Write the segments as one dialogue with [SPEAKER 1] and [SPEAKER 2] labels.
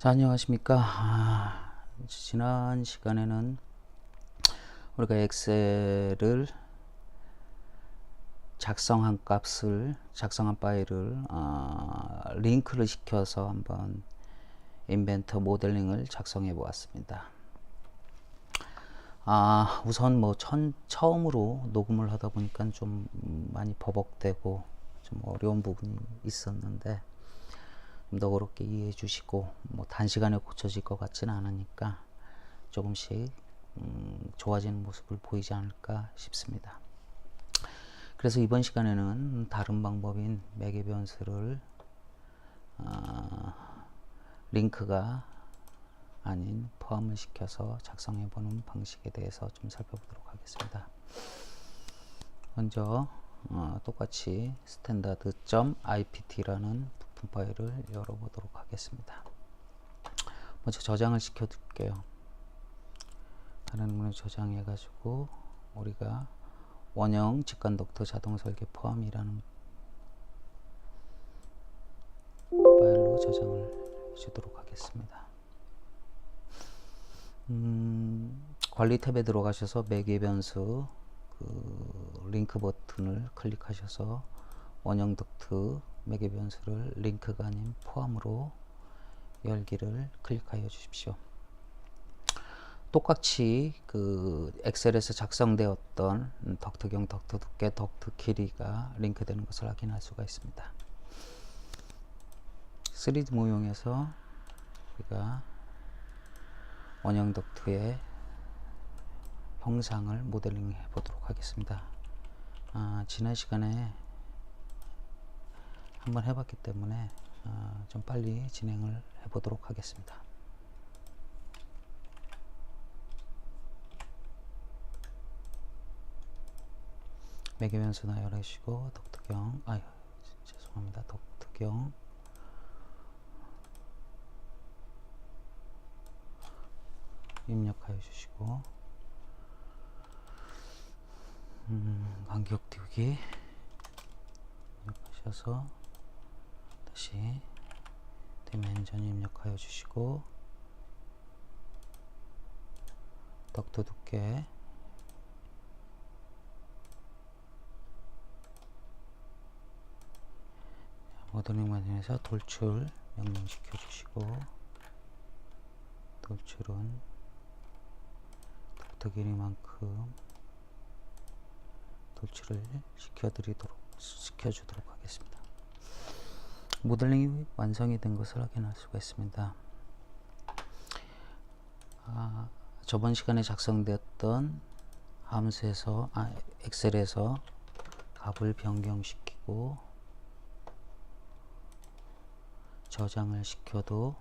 [SPEAKER 1] 자, 안녕하십니까. 아, 지난 시간에는 우리가 엑셀을 작성한 값을, 작성한 파일을, 아, 링크를 시켜서 한번 인벤터 모델링을 작성해 보았습니다. 아, 우선 뭐 천, 처음으로 녹음을 하다 보니까 좀 많이 버벅대고 좀 어려운 부분이 있었는데 좀 너그럽게 이해해 주시고 뭐 단시간에 고쳐질 것 같지는 않으니까 조금씩 음, 좋아지는 모습을 보이지 않을까 싶습니다. 그래서 이번 시간에는 다른 방법인 매개 변수를 어, 링크가 아닌 포함을 시켜서 작성해 보는 방식에 대해서 좀 살펴보도록 하겠습니다. 먼저 어, 똑같이 standard.ipt라는 부품 파일을 열어보도록 하겠습니다. 먼저 저장을 시켜둘게요. 다른 문을 저장해 가지고 우리가 원형 직관 독터 자동 설계 포함이라는 파일로 저장을 해주도록 하겠습니다. 음, 관리 탭에 들어가셔서 매개 변수 그 링크 버튼을 클릭하셔서 원형 덕트 매개 변수를 링크가 아닌 포함으로 열기를 클릭하여 주십시오. 똑같이 그 엑셀에서 작성되었던 덕트경, 덕트 두께, 덕트 길이가 링크되는 것을 확인할 수가 있습니다. 3D 모형에서 우리가 원형 덕트의 형상을 모델링 해 보도록 하겠습니다. 아, 지난 시간에 한번 해봤기 때문에 아, 좀 빨리 진행을 해 보도록 하겠습니다. 매개변수 나 열으시고 덕트경 아유 죄송합니다. 덕트경. 입력하여 주시고 음, 간격 띄우기. 입력하셔서 다시 디멘전 입력하여 주시고 덕트 두께 모델링 마진에서 돌출 명령시켜 주시고 돌출은 덕트 길이만큼 돌출을 시켜드리도록 시켜주도록 하겠습니다. 모델링이 완성이 된 것을 확인할 수가 있습니다. 아, 저번 시간에 작성되었던 함수에서 아, 엑셀에서 값을 변경시키고 저장을 시켜도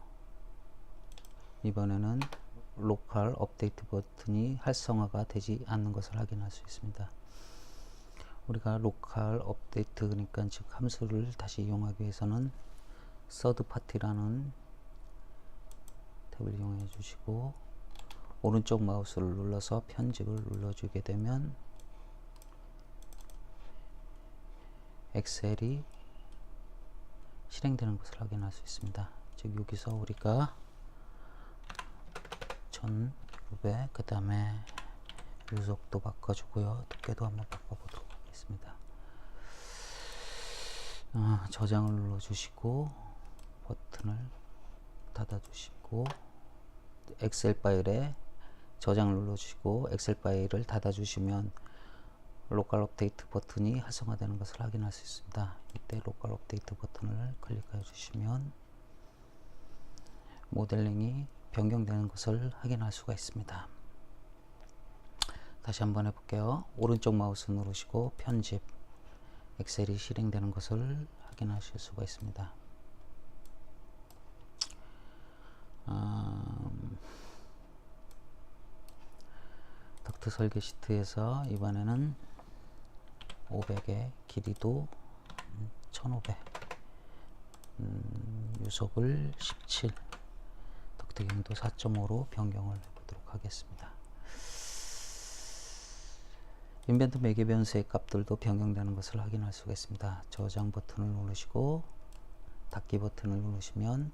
[SPEAKER 1] 이번에는 로컬 업데이트 버튼이 활성화가 되지 않는 것을 확인할 수 있습니다. 우리가 로컬 업데이트 그러니까 즉 함수를 다시 이용하기 위해서는 서드 파티라는 탭을 이용해 주시고 오른쪽 마우스를 눌러서 편집을 눌러 주게 되면 엑셀이 실행되는 것을 확인할 수 있습니다. 즉 여기서 우리가 1900, 그 다음에 유속도 바꿔주고요. 두께도 한번 바꿔보도록 하겠습니다. 아, 저장을 눌러주시고 버튼을 닫아주시고 엑셀 파일에 저장을 눌러주시고 엑셀 파일을 닫아주시면 로컬 업데이트 버튼이 활성화되는 것을 확인할 수 있습니다. 이때 로컬 업데이트 버튼을 클릭해 주시면 모델링이 변경되는 것을 확인할 수가 있습니다. 다시 한번 해볼게요. 오른쪽 마우스 누르시고 편집 엑셀이 실행되는 것을 확인하실 수가 있습니다. 음, 덕트 설계 시트에서 이번에는 500의 길이도 1500 음, 유속을 17 덕트경도 4.5로 변경을 해보도록 하겠습니다. 인벤트 매개 변수의 값들도 변경되는 것을 확인할 수가 있습니다. 저장 버튼을 누르시고 닫기 버튼을 누르시면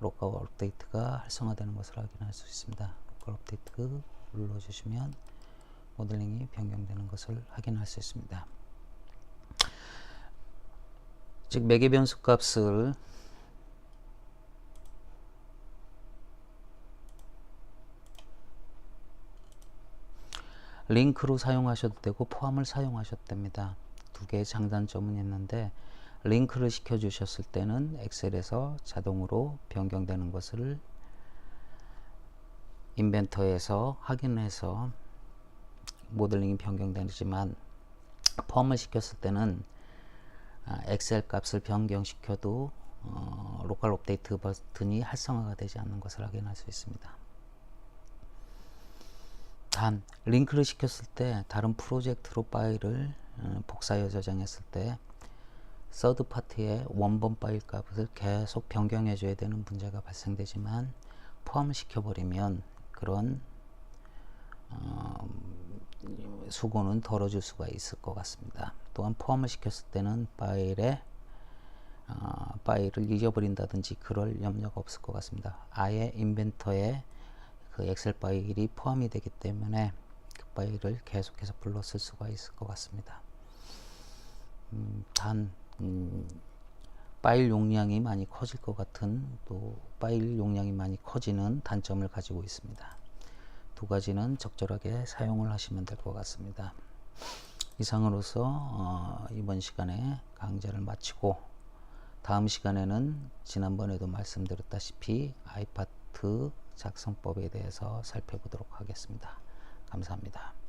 [SPEAKER 1] 로컬 업데이트가 활성화되는 것을 확인할 수 있습니다. 로컬 업데이트 눌러주시면 모델링이 변경되는 것을 확인할 수 있습니다. 즉 매개 변수 값을 링크로 사용하셔도 되고 포함을 사용하셔도 됩니다. 두 개의 장단점은 있는데 링크를 시켜 주셨을 때는 엑셀에서 자동으로 변경되는 것을 인벤터에서 확인해서 모델링이 변경되지만 포함을 시켰을 때는 아, 엑셀 값을 변경시켜도 어, 로컬 업데이트 버튼이 활성화가 되지 않는 것을 확인할 수 있습니다. 단 링크를 시켰을 때 다른 프로젝트로 파일을 어, 복사해 저장했을 때 서드 파티의 원본 파일 값을 계속 변경해 줘야 되는 문제가 발생되지만 포함을 시켜 버리면 그런 어, 수고는 덜어줄 수가 있을 것 같습니다. 또한 포함을 시켰을 때는 파일에 어, 파일을 잊어버린다든지 그럴 염려가 없을 것 같습니다. 아예 인벤터에 그 엑셀 파일이 포함이 되기 때문에 그 파일을 계속해서 불러 쓸 수가 있을 것 같습니다. 음, 단 음, 파일 용량이 많이 커질 것 같은 또 파일 용량이 많이 커지는 단점을 가지고 있습니다. 두 가지는 적절하게 사용을 하시면 될 것 같습니다. 이상으로서 어, 이번 시간에 강좌를 마치고 다음 시간에는 지난번에도 말씀드렸다시피 아이파트 작성법에 대해서 살펴보도록 하겠습니다. 감사합니다.